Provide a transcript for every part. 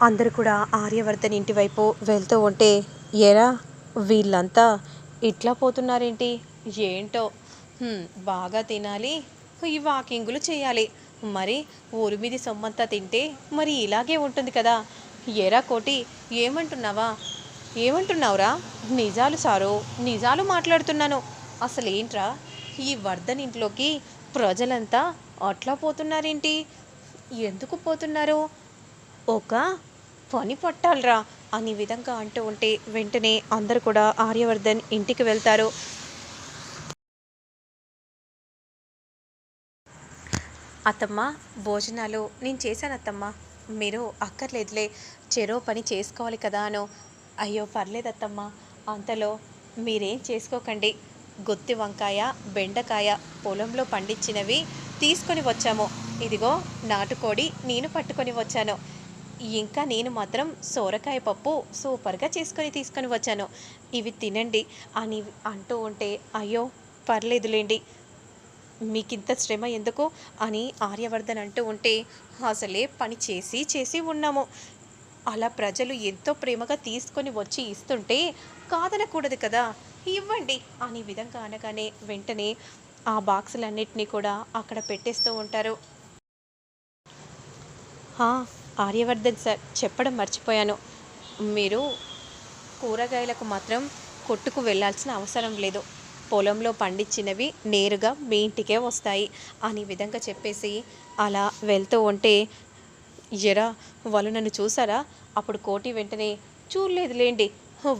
అందరూ కూడా ఆర్యవర్ధన్ ఇంటి వైపు వెళ్తూ ఉంటే ఎరా వీళ్ళంతా ఇట్లా పోతున్నారేంటి? ఏంటో? బాగా తినాలి. ఈ వాకింగులు చేయాలి. మరి ఊరి మీది సొమ్మంతా తింటే మరి ఇలాగే ఉంటుంది కదా. ఎరా కోటి ఏమంటున్నావా? ఏమంటున్నావురా? నిజాలు సారు నిజాలు మాట్లాడుతున్నాను. అసలు ఏంట్రా ఈ వర్ధన్ ఇంట్లోకి ప్రజలంతా అట్లా పోతున్నారేంటి? ఎందుకు పోతున్నారు? ఒక పని పట్టాలరా అనే విధంగా అంటూ ఉంటే వెంటనే అందరూ కూడా ఆర్యవర్ధన్ ఇంటికి వెళ్తారు. అత్తమ్మ భోజనాలు నేను చేశాను అత్తమ్మ. మీరు అక్కర్లేదులే చెరో పని చేసుకోవాలి కదా అను. అయ్యో పర్లేదు అత్తమ్మ. అంతలో మీరేం చేసుకోకండి. గుత్తి వంకాయ బెండకాయ పొలంలో పండించినవి తీసుకొని వచ్చాము. ఇదిగో నాటుకోడి నేను పట్టుకొని వచ్చాను. ఇంకా నేను మాత్రం సోరకాయ పప్పు సూపర్గా చేసుకొని తీసుకొని వచ్చాను. ఇవి తినండి. అని అంటూ ఉంటే అయ్యో పర్లేదులేండి. మీకింత శ్రమ ఎందుకు? అని ఆర్యవర్ధన్ అంటూ ఉంటే అసలే పని చేసి చేసి ఉన్నాము. అలా ప్రజలు ఎంతో ప్రేమగా తీసుకొని వచ్చి ఇస్తుంటే కాదనకూడదు కదా. ఇవ్వండి. అనే విధంగా అనగానే వెంటనే ఆ బాక్సులన్నిటినీ కూడా అక్కడ పెట్టేస్తూ ఉంటారు. ఆర్యవర్ధన్ సార్ చెప్పడం మర్చిపోయాను. మీరు కూరగాయలకు మాత్రం కొట్టుకు వెళ్ళాల్సిన అవసరం లేదు. పొలంలో పండించినవి నేరుగా మీ ఇంటికే వస్తాయి అనే విధంగా చెప్పేసి అలా వెళ్తూ ఉంటే ఎరా వాళ్ళు నన్ను చూసారా? అప్పుడు కోటి వెంటనే చూడలేదు లేండి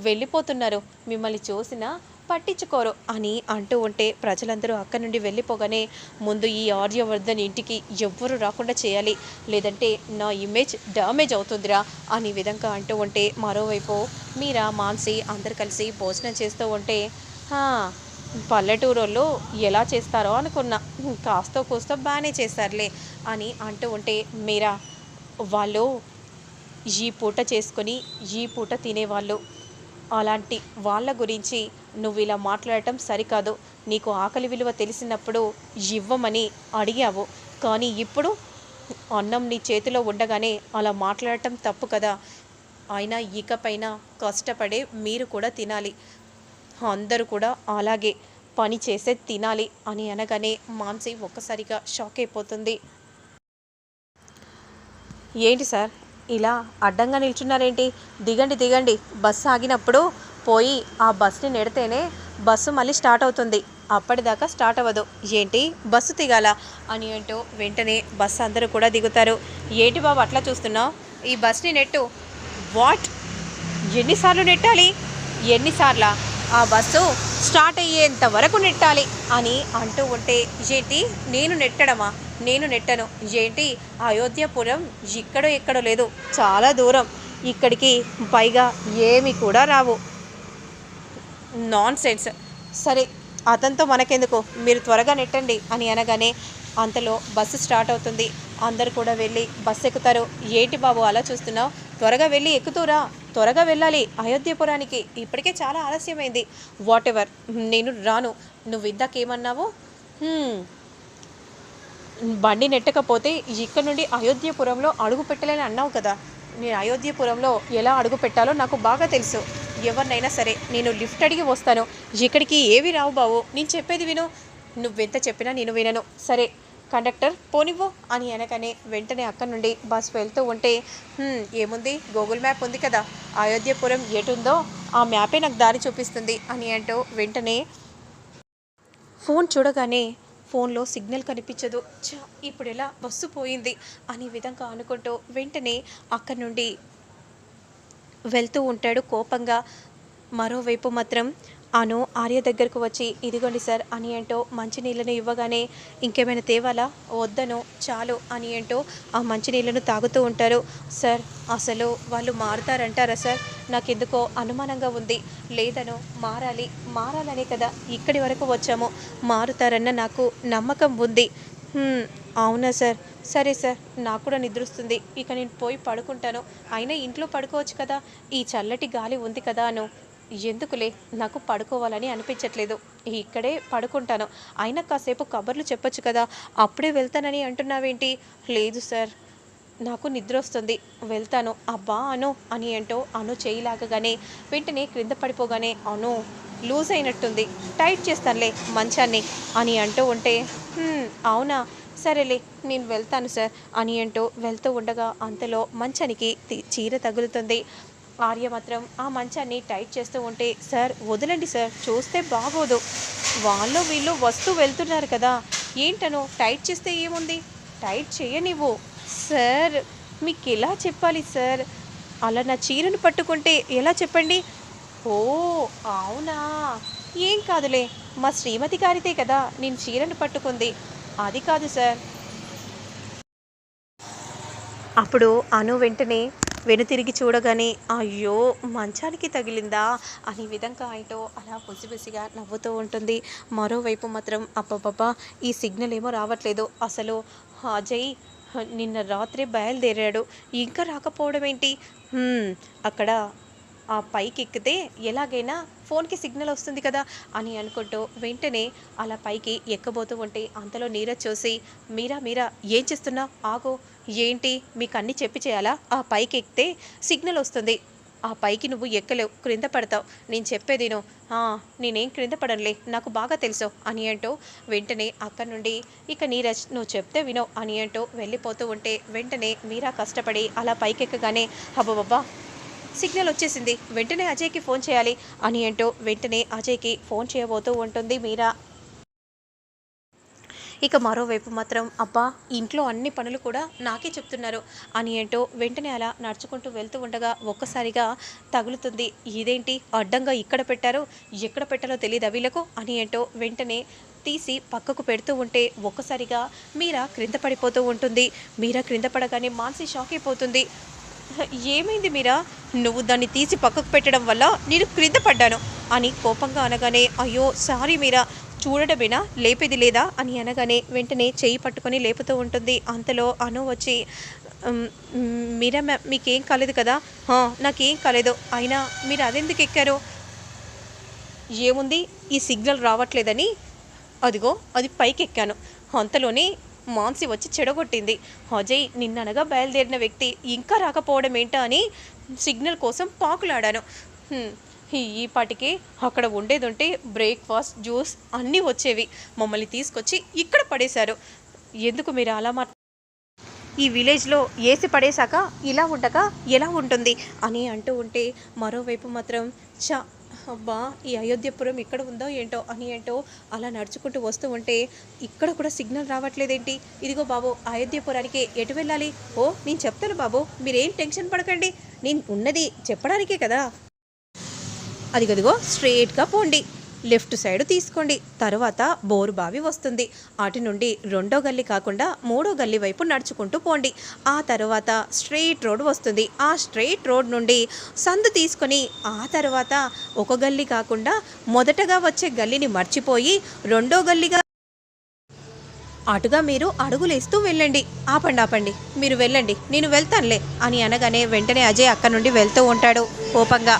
వెళ్ళిపోతున్నారు. మిమ్మల్ని చూసినా పట్టించుకోరు అని అంటూ ఉంటే ప్రజలందరూ అక్కడి నుండి వెళ్ళిపోగానే ముందు ఈ ఆర్యవర్ధన్ ఇంటికి ఎవ్వరు రాకుండా చేయాలి లేదంటే నా ఇమేజ్ డ్యామేజ్ అవుతుందిరా అనే విధంగా అంటూ ఉంటే మరోవైపు మీరా మాన్సి అందరు కలిసి భోజనం చేస్తూ ఉంటే "హా, పల్లెటూరోళ్ళు ఎలా చేస్తారో అనుకున్నా కాస్తో కూస్తో బాగానే చేస్తారులే అని అంటూ ఉంటే మీరా వాళ్ళు ఈ పూట చేసుకొని ఈ పూట తినేవాళ్ళు. అలాంటి వాళ్ళ గురించి నువ్వు ఇలా మాట్లాడటం సరికాదు. నీకు ఆకలి విలువ తెలిసినప్పుడు ఇవ్వమని అడిగావు. కానీ ఇప్పుడు అన్నం నీ చేతిలో ఉండగానే అలా మాట్లాడటం తప్పు కదా. అయినా ఇకపైన కష్టపడే మీరు కూడా తినాలి. అందరూ కూడా అలాగే పని చేసే తినాలి అని అనగానే మాంసి ఒక్కసారిగా షాక్ అయిపోతుంది. ఏంటి సార్? ఇలా అడ్డంగా నిల్చున్నారేంటి? దిగండి దిగండి. బస్సు ఆగినప్పుడు పోయి ఆ బస్సుని నెడితేనే బస్సు మళ్ళీ స్టార్ట్ అవుతుంది. అప్పటిదాకా స్టార్ట్ అవ్వదు. ఏంటి? బస్సు దిగాల అని అంటూ వెంటనే బస్సు అందరూ కూడా దిగుతారు. ఏంటి బాబు అట్లా చూస్తున్నావు? ఈ బస్ని నెట్టు. వాట్? ఎన్నిసార్లు నెట్టాలి? ఎన్నిసార్లా? ఆ బస్సు స్టార్ట్ అయ్యేంత వరకు నెట్టాలి అని అంటూ ఉంటే ఏంటి? నేను నెట్టడమా? నేను నెట్టను. ఏంటి? అయోధ్యపురం ఇక్కడో ఎక్కడో లేదు. చాలా దూరం. ఇక్కడికి పైగా ఏమి కూడా రావు. నాన్ సెన్స్ సరే అతనితో మనకెందుకు? మీరు త్వరగా నెట్టండి అని అనగానే అంతలో బస్సు స్టార్ట్ అవుతుంది. అందరు కూడా వెళ్ళి బస్సు ఎక్కుతారు. ఏంటి బాబు అలా చూస్తున్నావు? త్వరగా వెళ్ళి ఎక్కుతూరా త్వరగా వెళ్ళాలి. అయోధ్యపురానికి ఇప్పటికే చాలా ఆలస్యమైంది. వాట్ ఎవర్ నేను రాను. నువ్వు ఇందాకేమన్నావు? ఏమన్నావు బండి నెట్టకపోతే ఇక్కడ నుండి అయోధ్యపురంలో అడుగు పెట్టలేని అన్నావు కదా. నేను అయోధ్యపురంలో ఎలా అడుగు పెట్టాలో నాకు బాగా తెలుసు. ఎవరినైనా సరే నేను లిఫ్ట్ అడిగి వస్తాను. ఇక్కడికి ఏవి రావు బావు నేను చెప్పేది విను. నువ్వెంత చెప్పినా నేను వినను. సరే కండక్టర్ పోనివ్వు అని అనగానే వెంటనే అక్కడి నుండి బస్సు వెళ్తూ ఉంటే ఏముంది? గూగుల్ మ్యాప్ ఉంది కదా. అయోధ్యపురం ఎటుందో ఆ మ్యాపే నాకు దారి చూపిస్తుంది అని అంటూ వెంటనే ఫోన్ చూడగానే ఫోన్లో సిగ్నల్ కనిపించదు. ఇప్పుడు ఎలా బస్సు పోయింది అనే విధంగా అనుకుంటూ వెంటనే అక్కడి నుండి వెళ్తూ ఉంటాడు. కోపంగా మరోవైపు మాత్రం అను ఆర్య దగ్గరకు వచ్చి ఇదిగోండి సార్ అని అంటూ మంచినీళ్ళను ఇవ్వగానే ఇంకేమైనా తేవాలా? వద్దను చాలు అని ఏంటో ఆ మంచినీళ్ళను తాగుతూ ఉంటారు. సార్ అసలు వాళ్ళు మారుతారంటారా సార్? నాకెందుకో అనుమానంగా ఉంది. లేదను మారాలి మారాలనే కదా ఇక్కడి వరకు వచ్చాము. మారుతారన్న నాకు నమ్మకం ఉంది. అవునా సార్ సరే సార్ నాకు కూడా నిద్రొస్తుంది. ఇక నేను పోయి పడుకుంటాను. అయినా ఇంట్లో పడుకోవచ్చు కదా. ఈ చల్లటి గాలి ఉంది కదా అను. ఎందుకులే నాకు పడుకోవాలని అనిపించట్లేదు. ఇక్కడే పడుకుంటాను. అయినా కాసేపు కబర్లు చెప్పొచ్చు కదా. అప్పుడే వెళ్తానని అంటున్నావేంటి? లేదు సార్ నాకు నిద్ర వస్తుంది వెళ్తాను. అబ్బా అను అని ఏంటో అను చేయిలాగగానే వెంటనే క్రింద పడిపోగానే అను లూజ్ అయినట్టుంది. టైట్ చేస్తానులే మంచాన్ని అని అంటూ ఉంటే అవునా? సరేలే నేను వెళ్తాను సార్. అని అంటూ వెళ్తూ ఉండగా అంతలో మంచానికి చీర తగులుతుంది. ఆర్య మాత్రం ఆ మంచాన్ని టైట్ చేస్తూ ఉంటే సార్ వదలండి సార్ చూస్తే బాగోదు. వాళ్ళు వీళ్ళు వస్తూ వెళ్తున్నారు కదా ఏంటను? టైట్ చేస్తే ఏముంది? టైట్ చేయనివ్వు. సార్ మీకు ఎలా చెప్పాలి సార్? అలా నా చీరను పట్టుకుంటే ఎలా చెప్పండి? ఓ అవునా. ఏం కాదులే. మా శ్రీమతి గారితే కదా నేను చీరను పట్టుకుంది. అది కాదు సార్. అప్పుడు అను వెంటనే వెనుతిరిగి చూడగానే అయ్యో మంచానికి తగిలిందా? అనే విధంగా ఆయటో అలా బుసిబుసిగా నవ్వుతూ ఉంటుంది. మరోవైపు మాత్రం అబ్బబ్బబ్బా ఈ సిగ్నల్ ఏమో రావట్లేదు. అసలు అజయ్ నిన్న రాత్రి బయలుదేరాడు. ఇంకా రాకపోవడం ఏంటి అక్కడ ఆ పైకి ఎక్కితే ఎలాగైనా ఫోన్కి సిగ్నల్ వస్తుంది కదా అని అనుకుంటూ వెంటనే అలా పైకి ఎక్కబోతూ ఉంటే అంతలో నీరజ్ చూసి మీరా మీరా ఏం చేస్తున్నా? ఆగో. ఏంటి? మీకు అన్నీ చెప్పి చేయాలా? ఆ పైకి ఎక్కితే సిగ్నల్ వస్తుంది. ఆ పైకి నువ్వు ఎక్కలేవు. క్రింద పడతావు. నేను చెప్పేది నేనేం క్రింద పడనులే. నాకు బాగా తెలుసు అని అంటూ వెంటనే అక్కడి నుండి ఇక నీరజ్ నువ్వు చెప్తే వినో అని అంటూ వెళ్ళిపోతూ ఉంటే వెంటనే మీరా కష్టపడి అలా పైకెక్కగానే అబ్బబ్బబ్బా సిగ్నల్ వచ్చేసింది. వెంటనే అజయ్కి ఫోన్ చేయాలి. అని అంటూ వెంటనే అజయ్కి ఫోన్ చేయబోతూ ఉంటుంది మీరా. ఇక మరోవైపు మాత్రం అబ్బా ఇంట్లో అన్ని పనులు కూడా నాకే చెప్తున్నారు అని ఏంటో వెంటనే అలా నడుచుకుంటూ వెళ్తూ ఉండగా ఒక్కసారిగా తగులుతుంది. ఇదేంటి? అడ్డంగా ఇక్కడ పెట్టారు ఎక్కడ పెట్టాలో తెలియదు వీళ్ళకు? అని ఏంటో వెంటనే తీసి పక్కకు పెడుతూ ఉంటే ఒక్కసారిగా మీరా క్రింద పడిపోతూ ఉంటుంది. మీరా క్రింద పడగానే మానసి షాక్ అయిపోతుంది. ఏమైంది మీరా? నువ్వు దాన్ని తీసి పక్కకు పెట్టడం వల్ల నేను క్రింద పడ్డాను అని కోపంగా అనగానే అయ్యో సారీ మీరా. చూడడమేనా లేపేది లేదా? అని అనగానే వెంటనే చేయి పట్టుకొని లేపుతూ ఉంటుంది. అంతలో అను వచ్చి మీరా మ్యామ్ మీకేం కాలేదు కదా? నాకేం కాలేదు. అయినా మీరు అదెందుకు ఎక్కారు? ఏముంది? ఈ సిగ్నల్ రావట్లేదని. అదిగో అది పైకి ఎక్కాను అంతలోనే మాన్సి వచ్చి చెడగొట్టింది. అజయ్ నిన్ననగా బయలుదేరిన వ్యక్తి ఇంకా రాకపోవడం ఏంటా అని సిగ్నల్ కోసం పాకులాడాను. ఈపాటికి ఈ పాటికి అక్కడ ఉండేదుంటే బ్రేక్ఫాస్ట్ జ్యూస్ అన్నీ వచ్చేవి. మమ్మల్ని తీసుకొచ్చి ఇక్కడ పడేశారు. ఎందుకు మీరు అలా మా ఈ విలేజ్లో ఏసి పడేశాక ఇలా ఉండక ఎలా ఉంటుంది? అని అంటూ ఉంటే మరోవైపు మాత్రం చా అబ్బా ఈ అయోధ్యపురం ఇక్కడ ఉందో ఏంటో అని ఏంటో అలా నడుచుకుంటూ వస్తూ ఉంటే ఇక్కడ కూడా సిగ్నల్ రావట్లేదేంటి? ఇదిగో బాబు అయోధ్యపురానికి ఎటు వెళ్ళాలి? ఓ నేను చెప్తాను బాబు మీరేం టెన్షన్ పడకండి. నేను ఉన్నది చెప్పడానికే కదా. అదిగదిగో స్ట్రేట్గా పోండి. లెఫ్ట్ సైడ్ తీసుకోండి. తర్వాత బోరు బావి వస్తుంది. అటు నుండి రెండో గల్లీ కాకుండా మూడో గల్లీ వైపు నడుచుకుంటూ పోండి. ఆ తర్వాత స్ట్రెయిట్ రోడ్ వస్తుంది. ఆ స్ట్రెయిట్ రోడ్ నుండి సందు తీసుకొని ఆ తర్వాత ఒక గల్లీ కాకుండా మొదటగా వచ్చే గల్లీని మర్చిపోయి రెండో గల్లీగా అటుగా మీరు అడుగులేస్తూ వెళ్ళండి. ఆపండి ఆపండి. మీరు వెళ్ళండి. నేను వెళ్తానులే అని అనగానే వెంటనే అజయ్ అక్క నుండి వెళ్తూ ఉంటాడు కోపంగా.